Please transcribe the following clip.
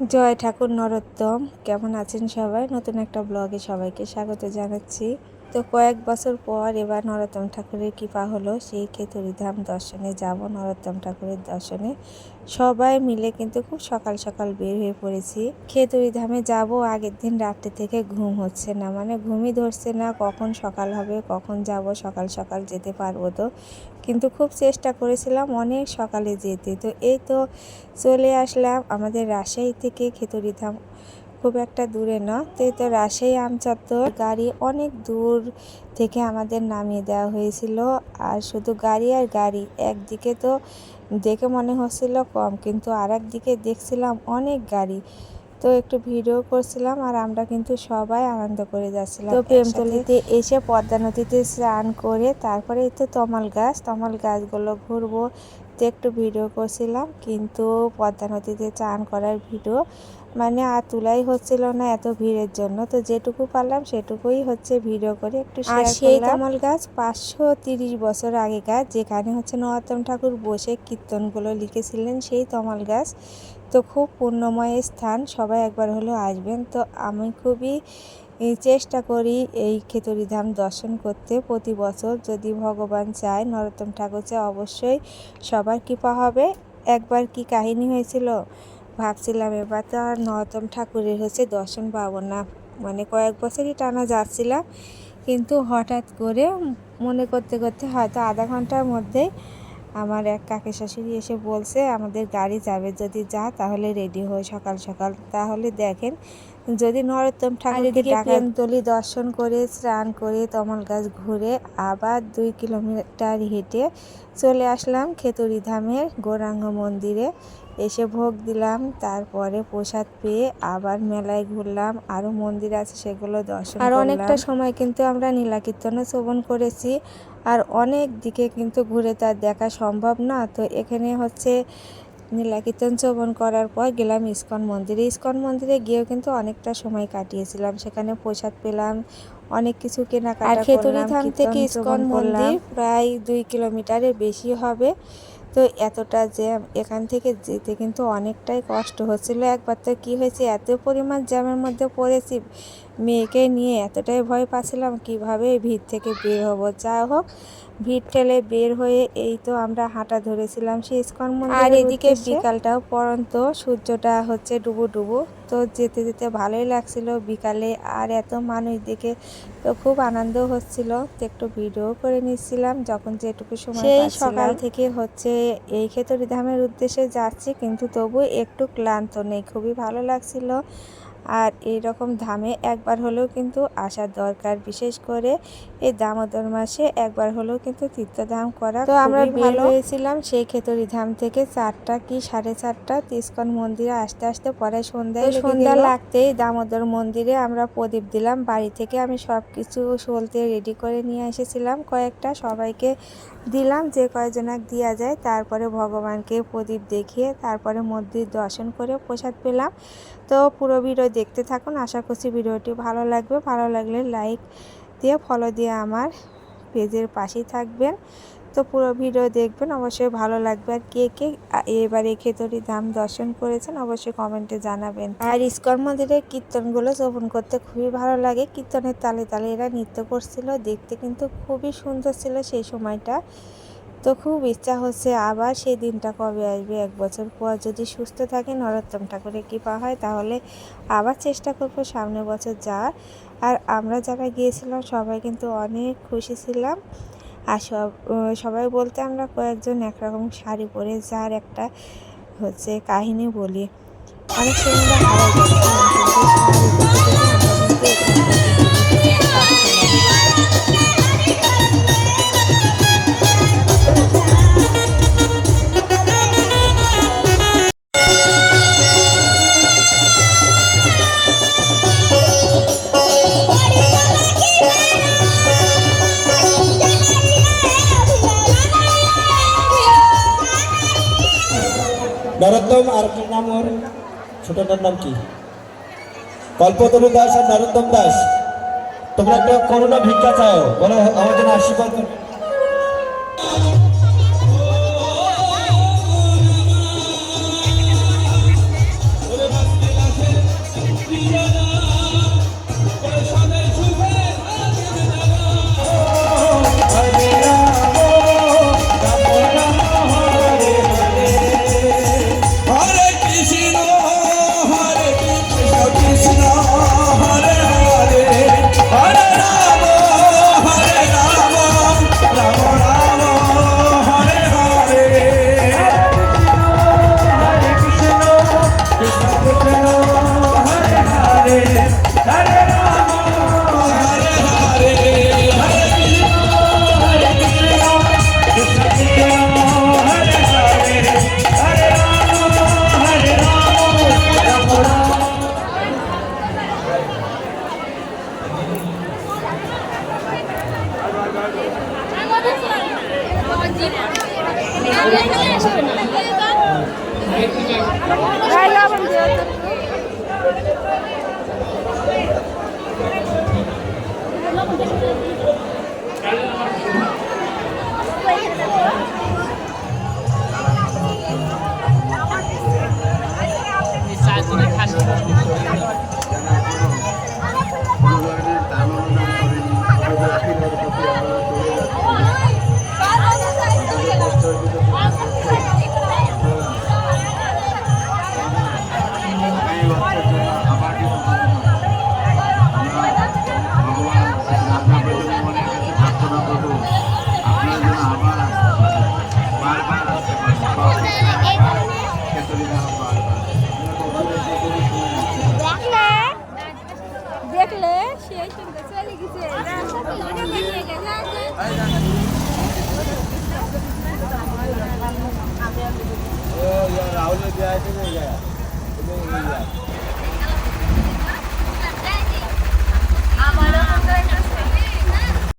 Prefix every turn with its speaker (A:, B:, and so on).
A: জয় ঠাকুর নরোত্তম। কেমন আছেন সবাই? নতুন একটা ব্লগে সবাইকে স্বাগত জানাচ্ছি। তো কয়েক বছর পর এবার নরোত্তম ঠাকুরের কৃপা হলো, সেই খেতুরি ধাম দর্শনে যাব, নরোত্তম ঠাকুরের দর্শনে। সবাই মিলে কিন্তু খুব সকাল সকাল বের হয়ে পড়েছি। খেতুরি ধামে যাব, আগের দিন রাত্রে থেকে ঘুম হচ্ছে না। মানে ঘুমই ধরছে না, কখন সকাল হবে, কখন যাব, সকাল সকাল যেতে পারব তো। কিন্তু খুব চেষ্টা করেছিলাম অনেক সকালে যেতে। তো এই তো চলে আসলাম আমাদের রাজশাহী থেকে খেতুরি ধাম। খুব একটা দূরে না। তো এই তো রাজশাহী আমচত্বর গাড়ি অনেক দূর থেকে আমাদের নামিয়ে দেওয়া হয়েছিল। আর শুধু গাড়ি আর গাড়ি, একদিকে তো দেখে মনে হচ্ছিল কম, কিন্তু আর দিকে দেখছিলাম অনেক গাড়ি। তো একটু ভিডিও করছিলাম আর আমরা কিন্তু সবাই আনন্দ করে যাচ্ছিলাম তো প্রেমতলিতে এসে পদ্মা নদীতে স্নান করে তারপরে এই তো তমাল গাছ তমাল গাছগুলো ঘুরবো তো একটু ভিডিও করছিলাম কিন্তু পদ্মা নদীতে চান করার ভিডিও মানে আর তোলাই হচ্ছিল না এত ভিড়ের জন্য। তো যেটুকু পারলাম সেটুকুই হচ্ছে ভিডিও করে একটু আর সেই তমাল গাছ পাঁচশো তিরিশ বছর আগে গাছ যেখানে হচ্ছে নরোত্তম ঠাকুর বসে কীর্তনগুলো লিখেছিলেন সেই তমাল গাছ। তো খুব পূর্ণময় স্থান সবাই একবার হলেও আসবেন। তো আমি খুবই চেষ্টা করি এই ধাম দর্শন করতে প্রতি বছর যদি ভগবান চায়, নরোত্তম ঠাকুর চায়, অবশ্যই সবার কৃপা হবে। একবার কি কাহিনী হয়েছিল? ভাবছিলাম এবার তো আর নরোত্তম ঠাকুরের হচ্ছে দর্শন পাবো না। মানে কয়েক বছরই টানা যাচ্ছিলাম কিন্তু হঠাৎ করে মনে করতে করতে হয়তো আধা ঘণ্টার মধ্যেই আমার এক কাকে শাশুড়ি এসে বলছে, আমাদের গাড়ি যাবে, যদি যা তাহলে রেডি হয়ে সকাল সকাল। তাহলে দেখেন যদি নরোত্তম ঠাকুরকে প্রেমতলি দর্শন করে স্নান করে তমল গাছ ঘুরে আবার দুই কিলোমিটার হেঁটে চলে আসলাম খেতুরি ধামের গৌরাঙ্গ মন্দিরে। এসে ভোগ দিলাম তারপরে প্রসাদ পেয়ে আবার মেলায় ঘুরলাম। আরও মন্দির আছে সেগুলো দর্শন আর অনেকটা সময় কিন্তু আমরা নীলাকীর্তনও শ্রবণ করেছি। আর অনেক দিকে কিন্তু ঘুরে তার দেখা সম্ভব না। তো এখানে হচ্ছে নীলাকীর্তন শ্রবণ করার পর গেলাম ইস্কন মন্দিরে। ইস্কন মন্দিরে গিয়েও কিন্তু অনেকটা সময় কাটিয়েছিলাম। সেখানে প্রসাদ পেলাম অনেক কিছু কেনাকাটা আর খেতুরি ধাম থেকে ইস্কন মন্দির প্রায় দুই কিলোমিটারের বেশি হবে। তো এতটা জ্যাম এখান থেকে যেতে কিন্তু অনেকটাই কষ্ট হচ্ছিল। একবার তো কী হয়েছে এত পরিমাণ জ্যামের মধ্যে পড়েছি। মেয়েকে নিয়ে এতটাই ভয় পাচ্ছিলাম কীভাবে ভিড় থেকে বের হব? যা হোক ভিড় ঠেলে বের হয়ে এই তো আমরা হাঁটা ধরেছিলাম সেই ইস্কন মন্দির আর এদিকে বিকালটাও পরন্ত সূর্যটা হচ্ছে ডুবু ডুবু। তো যেতে যেতে ভালোই লাগছিল বিকালে আর এত মানুষ দেখে তো খুব আনন্দ হচ্ছিল। তো একটু ভিডিও করে নিচ্ছিলাম যখন যেটুকু সময় সেই সকাল থেকে হচ্ছে এই খেতরি ধামের উদ্দেশ্যে যাচ্ছি কিন্তু তবু একটু ক্লান্ত নেই খুবই ভালো লাগছিল। আর এই রকম ধামে একবার হলেও কিন্তু আসার দরকার বিশেষ করে এই দামোদর মাসে একবার হলেও কিন্তু তীর্থধাম করা তো আমরা ভালো। হয়েছিলাম সেই খেতরি ধাম থেকে চারটা কি সাড়ে চারটা তিস্কন মন্দিরে আসতে আসতে পরে সন্ধ্যায় সন্ধ্যা লাগতেই দামোদর মন্দিরে আমরা প্রদীপ দিলাম বাড়ি থেকে আমি সব কিছু সলতে রেডি করে নিয়ে এসেছিলাম কয়েকটা সবাইকে দিলাম যে কয়েকজনাক দেওয়া যায় তারপরে ভগবানকে প্রদীপ দেখিয়ে তারপরে মন্দির দর্শন করে প্রসাদ পেলাম। তো পুরো ভিডিও দেখতে থাকুন আশা করছি ভিডিওটি ভালো লাগবে ভালো লাগলে লাইক দিয়ে ফলো দিয়ে আমার পেজের পাশেই থাকবেন। তো পুরো ভিডিও দেখবেন, অবশ্যই ভালো লাগবে। আর কে কে এবারে খেতরি ধাম দর্শন করেছেন, অবশ্যই কমেন্টে জানাবেন। আর ইস্কর মন্দিরের কীর্তনগুলো শ্রবণ করতে খুবই ভালো লাগে। কীর্তনের তালে তালে এরা নৃত্য করছিল, দেখতে কিন্তু খুবই সুন্দর ছিল সেই সময়টা। তো খুব ইচ্ছা হচ্ছে আবার সেই দিনটা কবে আসবে? এক বছর পর যদি সুস্থ থাকে নরোত্তম ঠাকুরের কৃপা হয়, তাহলে আবার চেষ্টা করব সামনের বছর যাওয়ার। আর আমরা যারা গিয়েছিলাম, সবাই কিন্তু অনেক খুশি ছিলাম। আর সব সবাই বলতে আমরা কয়েকজন একরকম শাড়ি পরে, যার একটা হচ্ছে কাহিনী বলি। অনেক সময়
B: নরোত্তম আর কি নাম ওর? ছোটটার নাম কি? কল্পতরু দাস আর নরোত্তম দাস। তোমরা একটা করোনা ভিক্ষা চাও। বলো জন্য আশীর্বাদ করো।
C: দেখলে